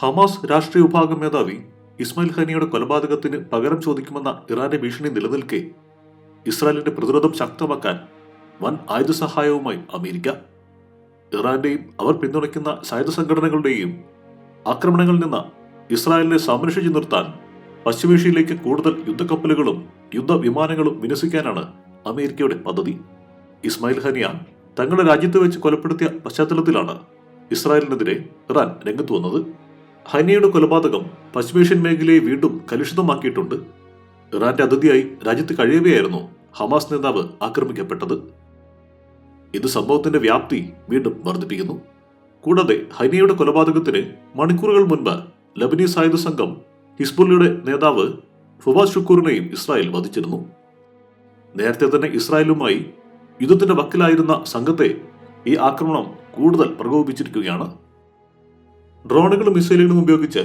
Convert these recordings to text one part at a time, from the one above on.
Hamas രാഷ്ട്രീയ വിഭാഗം മേധാവി ഇസ്മായിൽ ഖാനിയുടെ കൊലപാതകത്തിന് പകരം ചോദിക്കുമെന്ന ഇറാന്റെ ഭീഷണി നിലനിൽക്കെ ഇസ്രായേലിന്റെ പ്രതിരോധം ശക്തമാക്കാൻ വൻ ആയുധ സഹായവുമായി അമേരിക്ക. ഇറാന്റെയും അവർ പിന്തുണയ്ക്കുന്ന സായുധ സംഘടനകളുടെയും ആക്രമണങ്ങളിൽ നിന്ന് ഇസ്രായേലിനെ സംരക്ഷിച്ചു നിർത്താൻ പശ്ചിമേഷ്യയിലേക്ക് കൂടുതൽ യുദ്ധക്കപ്പലുകളും യുദ്ധവിമാനങ്ങളും വിന്യസിക്കാനാണ് അമേരിക്കയുടെ പദ്ധതി. ഇസ്മായിൽ ഹനിയ തങ്ങളുടെ രാജ്യത്ത് വെച്ച് കൊലപ്പെടുത്തിയ പശ്ചാത്തലത്തിലാണ് ഇസ്രായേലിനെതിരെ ഇറാൻ രംഗത്ത് വന്നത്. ഹനിയുടെ കൊലപാതകം പശ്ചിമേഷ്യൻ മേഖലയെ വീണ്ടും കലുഷിതമാക്കിയിട്ടുണ്ട്. ഇറാന്റെ അതിഥിയായി രാജ്യത്ത് കഴിയവെയായിരുന്നു ഹമാസ് നേതാവ് ആക്രമിക്കപ്പെട്ടത്. ഇത് സംഭവത്തിന്റെ വ്യാപ്തി വീണ്ടും വർദ്ധിപ്പിക്കുന്നു. കൂടാതെ ഹനിയുടെ കൊലപാതകത്തിന് മണിക്കൂറുകൾ മുൻപ് ലബനീസ് ആയുധ സംഘം ഹിസ്ബുള്ളിയുടെ നേതാവ് ഫുവാസ് ഷുക്കൂറിനെയും ഇസ്രായേൽ വധിച്ചിരുന്നു. നേരത്തെ തന്നെ ഇസ്രായേലുമായി യുദ്ധത്തിന്റെ വക്കിലായിരുന്ന സംഘത്തെ ഈ ആക്രമണം കൂടുതൽ പ്രകോപിപ്പിച്ചിരിക്കുകയാണ്. ഡ്രോണുകളും മിസൈലുകളും ഉപയോഗിച്ച്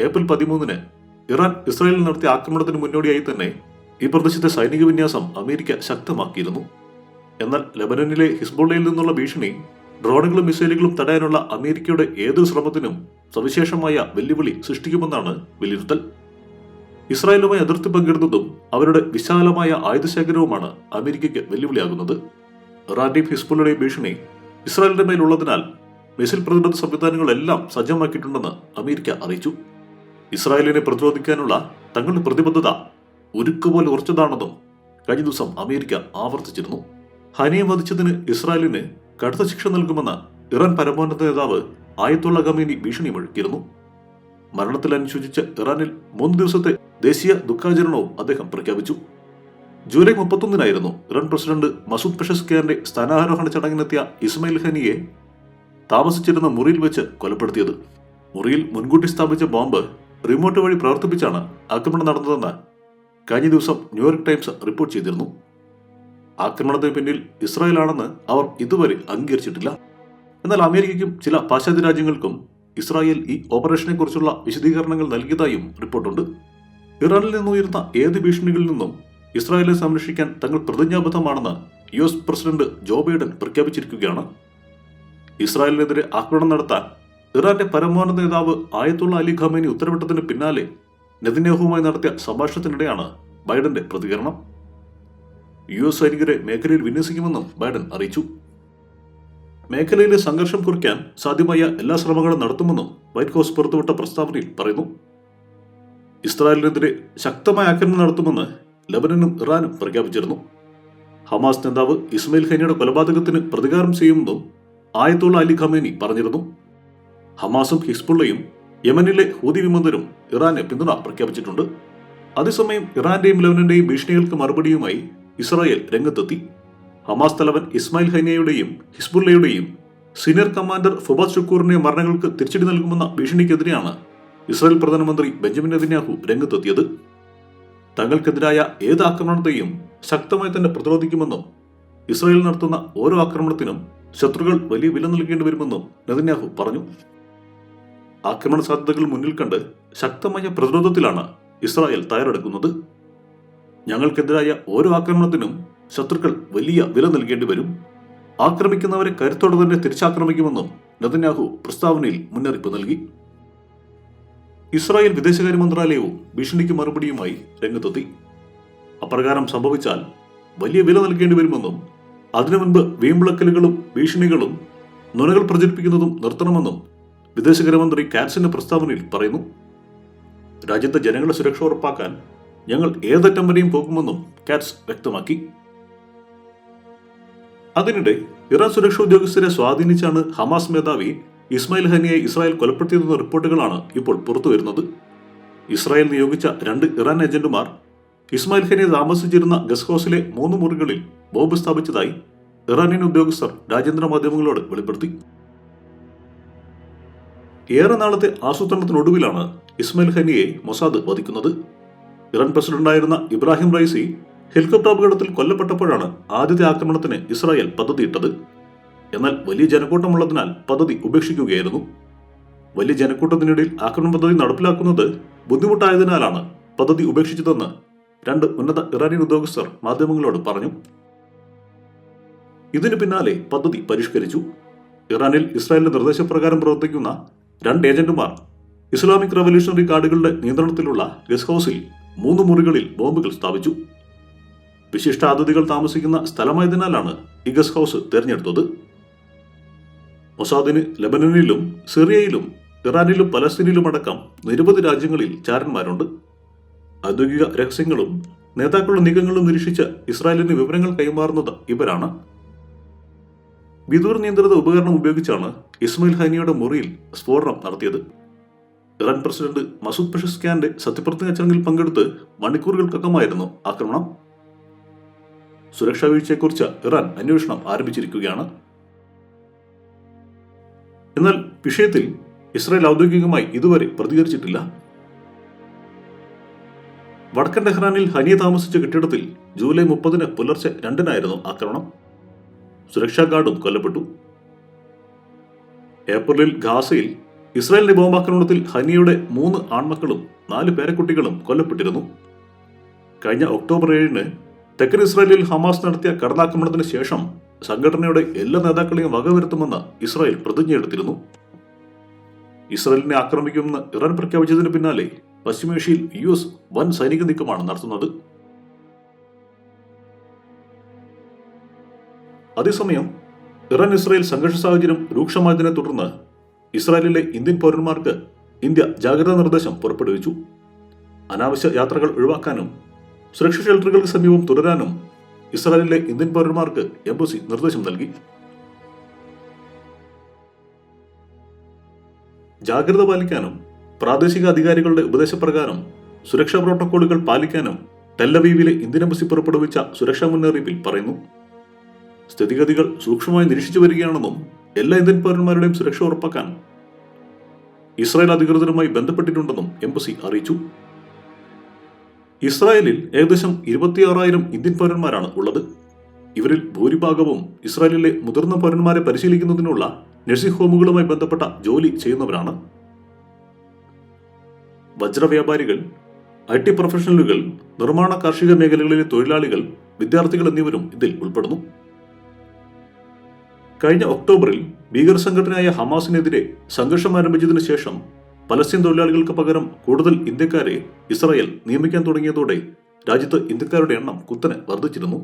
ഏപ്രിൽ പതിമൂന്നിന് ഇറാൻ ഇസ്രായേലിൽ നടത്തിയ ആക്രമണത്തിന് മുന്നോടിയായി തന്നെ ഈ പ്രദേശത്തെ സൈനിക വിന്യാസം അമേരിക്ക ശക്തമാക്കിയിരുന്നു. എന്നാൽ ലബനനിലെ ഹിസ്ബോളയിൽ നിന്നുള്ള ഭീഷണി ഡ്രോണുകളും മിസൈലുകളും തടയാനുള്ള അമേരിക്കയുടെ ഏതൊരു ശ്രമത്തിനും സവിശേഷമായ വെല്ലുവിളി സൃഷ്ടിക്കുമെന്നാണ് വിലയിരുത്തൽ. ഇസ്രായേലുമായി അതിർത്തി പങ്കിടുന്നതും അവരുടെ വിശാലമായ ആയുധശേഖരവുമാണ് അമേരിക്കയ്ക്ക് വെല്ലുവിളിയാകുന്നത്. ഇറാന്റെയും ഹിസ്ബുള്ളയുടെയും ഭീഷണി ഇസ്രായേലിന്റെ മേലുള്ളതിനാൽ മിസൈൽ പ്രതിരോധ സംവിധാനങ്ങളെല്ലാം സജ്ജമാക്കിയിട്ടുണ്ടെന്ന് അമേരിക്ക അറിയിച്ചു. ഇസ്രായേലിനെ പ്രതിരോധിക്കാനുള്ള തങ്ങളുടെ പ്രതിബദ്ധത ഉരുക്കുപോലെ ഉറച്ചതാണെന്നും കഴിഞ്ഞ ദിവസം അമേരിക്ക ആവർത്തിച്ചിരുന്നു. ഹനിയെ വധിച്ചതിന് ഇസ്രായേലിന് കടുത്ത ശിക്ഷ നൽകുമെന്ന് ഇറാൻ പരമോന്നത നേതാവ് ആയത്തുള്ള ഖമീനി ഭീഷണി മുഴക്കിയിരുന്നു മരണത്തിൽ അനുശോചിച്ച ഇറാനിൽ മൂന്ന് ദിവസത്തെ ദേശീയ ദുഃഖാചരണവും അദ്ദേഹം പ്രഖ്യാപിച്ചു. ജൂലൈ മുപ്പത്തൊന്നിനായിരുന്നു ഇറാൻ പ്രസിഡന്റ് മസൂദ് പെഷസ്കിയാന്റെ സ്ഥാനാരോഹണ ചടങ്ങിനെത്തിയ ഇസ്മയിൽ ഖനിയെ താമസിച്ചിരുന്ന മുറിയിൽ വെച്ച് കൊലപ്പെടുത്തിയത്. മുറിയിൽ മുൻകൂട്ടി സ്ഥാപിച്ച ബോംബ് റിമോട്ട് വഴി പ്രവർത്തിപ്പിച്ചാണ് ആക്രമണം നടന്നതെന്ന് കഴിഞ്ഞ ദിവസം ന്യൂയോർക്ക് ടൈംസ് റിപ്പോർട്ട് ചെയ്തിരുന്നു. ആക്രമണത്തിന് പിന്നിൽ ഇസ്രായേൽ ആണെന്ന് അവർ ഇതുവരെ അംഗീകരിച്ചിട്ടില്ല. എന്നാൽ അമേരിക്കയ്ക്കും ചില പാശ്ചാത്യ രാജ്യങ്ങൾക്കും ഇസ്രായേൽ ഈ ഓപ്പറേഷനെ കുറിച്ചുള്ള വിശദീകരണങ്ങൾ നൽകിയതായും റിപ്പോർട്ടുണ്ട്. ഇറാനിൽ നിന്നുയരുന്ന ഏത് ഭീഷണികളിൽ നിന്നും ഇസ്രായേലിനെ സംരക്ഷിക്കാൻ തങ്ങൾ പ്രതിജ്ഞാബദ്ധമാണെന്ന് U S president Joe Biden പ്രഖ്യാപിച്ചിരിക്കുകയാണ്. ഇസ്രായേലിനെതിരെ ആക്രമണം നടത്താൻ ഇറാന്റെ പരമോന്നത നേതാവ് ആയത്തുള്ള അലി ഖമേനി ഉത്തരവിട്ടതിന് പിന്നാലെ നെതന്യാഹുവുമായി നടത്തിയ സംഭാഷണത്തിനിടെയാണ് ബൈഡന്റെ പ്രതികരണം. യു എസ് സൈനികരെ മേഖലയിൽ വിന്യസിക്കുമെന്നും ബൈഡൻ അറിയിച്ചു. മേഖലയിലെ സംഘർഷം കുറിക്കാൻ സാധ്യമായ എല്ലാ ശ്രമങ്ങളും നടത്തുമെന്നും വൈറ്റ് ഹൗസ് പുറത്തുവിട്ട പ്രസ്താവനയിൽ പറയുന്നു. ഇസ്രായേലിനെതിരെ ശക്തമായ ആക്രമണം നടത്തുമെന്ന് ലബനനും ഇറാനും പ്രഖ്യാപിച്ചിരുന്നു. ഹമാസ് നേതാവ് ഇസ്മയിൽ ഖനിയുടെ കൊലപാതകത്തിന് പ്രതികാരം ചെയ്യുമെന്നും ആയത്തുള്ള അലി ഖമേനി പറഞ്ഞിരുന്നു. ഹമാസും ഹിസ്ബുള്ളയും യമനിലെ ഹൂതി വിമതരും ഇറാന് പിന്തുണ പ്രഖ്യാപിച്ചിട്ടുണ്ട്. അതേസമയം ഇറാന്റെയും ലെബനന്റെയും ഭീഷണികൾക്ക് മറുപടിയുമായി ഇസ്രായേൽ രംഗത്തെത്തി. ഹമാസ് തലവൻ ഇസ്മായിൽ ഹൈനയുടെയും ഹിസ്ബുള്ളയുടെയും സീനിയർ കമാൻഡർ ഫുബാസ് ഷുക്കൂറിന്റെ മരണങ്ങൾക്ക് തിരിച്ചടി നൽകുമെന്ന ഭീഷണിക്കെതിരെയാണ് ഇസ്രായേൽ പ്രധാനമന്ത്രി ബെഞ്ചമിൻ നെതന്യാഹു രംഗത്തെത്തിയത്. തങ്ങൾക്കെതിരായ ഏത് ആക്രമണത്തെയും ശക്തമായി തന്നെ പ്രതിരോധിക്കുമെന്നും ഇസ്രായേൽ നടത്തുന്ന ഓരോ ആക്രമണത്തിനും ശത്രുക്കൾ വലിയ വില നൽകേണ്ടി വരുമെന്നും നെതന്യാഹു പറഞ്ഞു. ആക്രമണ സാധ്യതകൾ മുന്നിൽ കണ്ട് ശക്തമായ പ്രതിരോധത്തിലാണ് ഇസ്രായേൽ തയ്യാറെടുക്കുന്നത്. ഞങ്ങൾക്കെതിരായ ഓരോ ആക്രമണത്തിനും ശത്രുക്കൾ വലിയ വില നൽകേണ്ടി വരും. ആക്രമിക്കുന്നവരെ കരുത്തോടെ തന്നെ തിരിച്ചാക്രമിക്കുമെന്നും നെതന്യാഹു പ്രസ്താവനയിൽ മുന്നറിയിപ്പ് നൽകി. ഇസ്രായേൽ വിദേശകാര്യ മന്ത്രാലയവും ഭീഷണിക്ക് മറുപടിയുമായി രംഗത്തെത്തി. അപ്രകാരം സംഭവിച്ചാൽ വലിയ വില നൽകേണ്ടി വരുമെന്നും അതിനു മുൻപ് വീമ്പിളക്കലുകളും ഭീഷണികളും നുണകൾ പ്രചരിപ്പിക്കുന്നതും നിർത്തണമെന്നും വിദേശകാര്യമന്ത്രി കാറ്റ്സിന്റെ പ്രസ്താവനയിൽ പറയുന്നു. രാജ്യത്തെ ജനങ്ങളുടെ സുരക്ഷ ഉറപ്പാക്കാൻ ഞങ്ങൾ ഏതറ്റം വരെയും പോകുമെന്നും കാറ്റ്സ് വ്യക്തമാക്കി. അതിനിടെ ഇറാൻ സുരക്ഷാ ഉദ്യോഗസ്ഥരെ സ്വാധീനിച്ചാണ് ഹമാസ് മേധാവി ഇസ്മായിൽ ഹനിയെ ഇസ്രായേൽ കൊലപ്പെടുത്തിയതെന്ന റിപ്പോർട്ടുകളാണ് ഇപ്പോൾ പുറത്തുവരുന്നത്. ഇസ്രായേൽ നിയോഗിച്ച രണ്ട് ഇറാൻ ഏജന്റുമാർ ഇസ്മായിൽ ഹനിയെ താമസിച്ചിരുന്ന ഗസ്റ്റ് മൂന്ന് മുറികളിൽ ബോംബ് സ്ഥാപിച്ചതായി ഇറാനിയൻ ഉദ്യോഗസ്ഥർ രാജ്യാന്തര മാധ്യമങ്ങളോട് വെളിപ്പെടുത്തി. ഏറെ നാളത്തെ ആസൂത്രണത്തിനൊടുവിലാണ് ഇസ്മയിൽ ഹനിയെ മൊസാദ് വധിക്കുന്നത്. ഇറാൻ പ്രസിഡന്റായിരുന്ന ഇബ്രാഹിം റൈസി ഹെലികോപ്റ്റർ അപകടത്തിൽ കൊല്ലപ്പെട്ടപ്പോഴാണ് ആദ്യത്തെ ആക്രമണത്തിന് ഇസ്രായേൽ പദ്ധതിയിട്ടത്. എന്നാൽ വലിയ ജനക്കൂട്ടമുള്ളതിനാൽ പദ്ധതി ഉപേക്ഷിക്കുകയായിരുന്നു. വലിയ ജനക്കൂട്ടത്തിനിടയിൽ ആക്രമണ പദ്ധതി നടപ്പിലാക്കുന്നത് ബുദ്ധിമുട്ടായതിനാലാണ് പദ്ധതി ഉപേക്ഷിച്ചതെന്ന് രണ്ട് ഉന്നത ഇറാനിയൻ ഉദ്യോഗസ്ഥർ മാധ്യമങ്ങളോട് പറഞ്ഞു. ഇതിനു പിന്നാലെ പദ്ധതി പരിഷ്കരിച്ചു. ഇറാനിൽ ഇസ്രായേലിന്റെ നിർദ്ദേശപ്രകാരം പ്രവർത്തിക്കുന്ന രണ്ട് ഏജന്റുമാർ ഇസ്ലാമിക് റവല്യൂഷണറി ഗാർഡുകളുടെ നിയന്ത്രണത്തിലുള്ള ഗസ്റ്റ് ഹൌസിൽ മൂന്ന് മുറികളിൽ ബോംബുകൾ സ്ഥാപിച്ചു. വിശിഷ്ട അതിഥികൾ താമസിക്കുന്ന സ്ഥലമായതിനാലാണ് ഈ ഗസ്റ്റ് ഹൌസ് തിരഞ്ഞെടുത്തത്. മൊസാദിന് ലബനനിലും സിറിയയിലും ഇറാനിലും പലസ്തീനിലും അടക്കം നിരവധി രാജ്യങ്ങളിൽ ചാരന്മാരുണ്ട്. ഔദ്യോഗിക രഹസ്യങ്ങളും നേതാക്കളുടെ നീക്കങ്ങളും നിരീക്ഷിച്ച് ഇസ്രായേലിന് വിവരങ്ങൾ കൈമാറുന്നത് ഇവരാണ്. വിദൂർ നിയന്ത്രിത ഉപകരണം ഉപയോഗിച്ചാണ് ഇസ്മയിൽ ഹനിയുടെ മുറിയിൽ സ്ഫോടനം നടത്തിയത്. ഇറാൻ പ്രസിഡന്റ് മസൂദ് പെഷസ്കാന്റെ സത്യപ്രതിജ്ഞ ചടങ്ങിൽ പങ്കെടുത്ത് മണിക്കൂറുകൾക്കകമായിരുന്നു ആക്രമണം. സുരക്ഷാ വീഴ്ചയെക്കുറിച്ച് ഇറാൻ അന്വേഷണം ആരംഭിച്ചിരിക്കുകയാണ്. എന്നാൽ വിഷയത്തിൽ ഇസ്രായേൽ ഔദ്യോഗികമായി ഇതുവരെ പ്രതികരിച്ചിട്ടില്ല. വടക്കൻ ടെഹ്റാനിൽ ഹനിയ താമസിച്ച കെട്ടിടത്തിൽ ജൂലൈ മുപ്പതിന് പുലർച്ചെ രണ്ടിനായിരുന്നു ആക്രമണം. സുരക്ഷാ ഗാർഡും കൊല്ലപ്പെട്ടു. ഏപ്രിലിൽ ഗാസയിൽ ഇസ്രായേലിന്റെ ബോംബാക്രമണത്തിൽ ഹനിയുടെ മൂന്ന് ആൺമക്കളും നാല് പേരക്കുട്ടികളും കൊല്ലപ്പെട്ടിരുന്നു. കഴിഞ്ഞ ഒക്ടോബർ ഏഴിന് തെക്കൻ ഇസ്രായേലിൽ ഹമാസ് നടത്തിയ കടന്നാക്രമണത്തിന് ശേഷം സംഘടനയുടെ എല്ലാ നേതാക്കളെയും വകവരുത്തുമെന്ന് ഇസ്രായേൽ പ്രതിജ്ഞയെടുത്തിരുന്നു. ഇസ്രായേലിനെ ആക്രമിക്കുമെന്ന് ഇറാൻ പ്രഖ്യാപിച്ചതിന് പിന്നാലെ പശ്ചിമേഷ്യയിൽ യു എസ് വൻ സൈനിക നീക്കമാണ് നടത്തുന്നത്. അതേസമയം ഇറാൻ ഇസ്രായേൽ സംഘർഷ സാഹചര്യം രൂക്ഷമായതിനെ തുടർന്ന് ഇസ്രായേലിലെ ഇന്ത്യൻ പൗരന്മാർക്ക് ഇന്ത്യ ജാഗ്രതാ നിർദ്ദേശം പുറപ്പെടുവിച്ചു. അനാവശ്യ യാത്രകൾ ഒഴിവാക്കാനും സുരക്ഷാ ഷെൽട്ടറുകൾക്ക് സമീപം തുടരാനും ഇസ്രായേലിലെ ഇന്ത്യൻ പൗരന്മാർക്ക് എംബസി നിർദ്ദേശം നൽകി. ജാഗ്രത പാലിക്കാനും പ്രാദേശിക അധികാരികളുടെ ഉപദേശപ്രകാരം സുരക്ഷാ പ്രോട്ടോക്കോളുകൾ പാലിക്കാനും ടെല്ലവീവിലെ ഇന്ത്യൻ എംബസി പുറപ്പെടുവിച്ച സുരക്ഷാ മുന്നറിയിപ്പിൽ പറയുന്നു. സ്ഥിതിഗതികൾ സൂക്ഷ്മമായി നിരീക്ഷിച്ചു വരികയാണെന്നും എല്ലാ ഇന്ത്യൻ പൗരന്മാരുടെയും സുരക്ഷ ഉറപ്പാക്കാൻ ഇസ്രായേൽ അധികൃതരുമായി ബന്ധപ്പെട്ടിട്ടുണ്ടെന്നും എംബസി അറിയിച്ചു. ഇസ്രായേലിൽ ഏകദേശം ഇരുപത്തിയാറായിരം ഇന്ത്യൻ പൗരന്മാരാണ് ഉള്ളത്. ഇവരിൽ ഭൂരിഭാഗവും ഇസ്രായേലിലെ മുതിർന്ന പൗരന്മാരെ പരിശീലിക്കുന്നതിനുള്ള നഴ്സിംഗ് ഹോമുകളുമായി ബന്ധപ്പെട്ട ജോലി ചെയ്യുന്നവരാണ്. വജ്രവ്യാപാരികൾ ഐ ടി പ്രൊഫഷണലുകൾ നിർമ്മാണ കാർഷിക മേഖലകളിലെ തൊഴിലാളികൾ വിദ്യാർത്ഥികൾ എന്നിവരും ഇതിൽ ഉൾപ്പെടുന്നു. കഴിഞ്ഞ ഒക്ടോബറിൽ ഭീകര സംഘടനയായ ഹമാസിനെതിരെ സംഘർഷം ആരംഭിച്ചതിനു ശേഷം പലസ്തീൻ തൊഴിലാളികൾക്ക് പകരം കൂടുതൽ ഇന്ത്യക്കാരെ ഇസ്രായേൽ നിയമിക്കാൻ തുടങ്ങിയതോടെ രാജ്യത്ത് ഇന്ത്യക്കാരുടെ എണ്ണം കുത്തനെ വർദ്ധിച്ചിരുന്നു.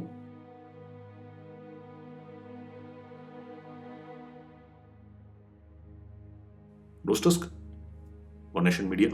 ഡോസ്റ്റസ്ക് വൺ മീഡിയ.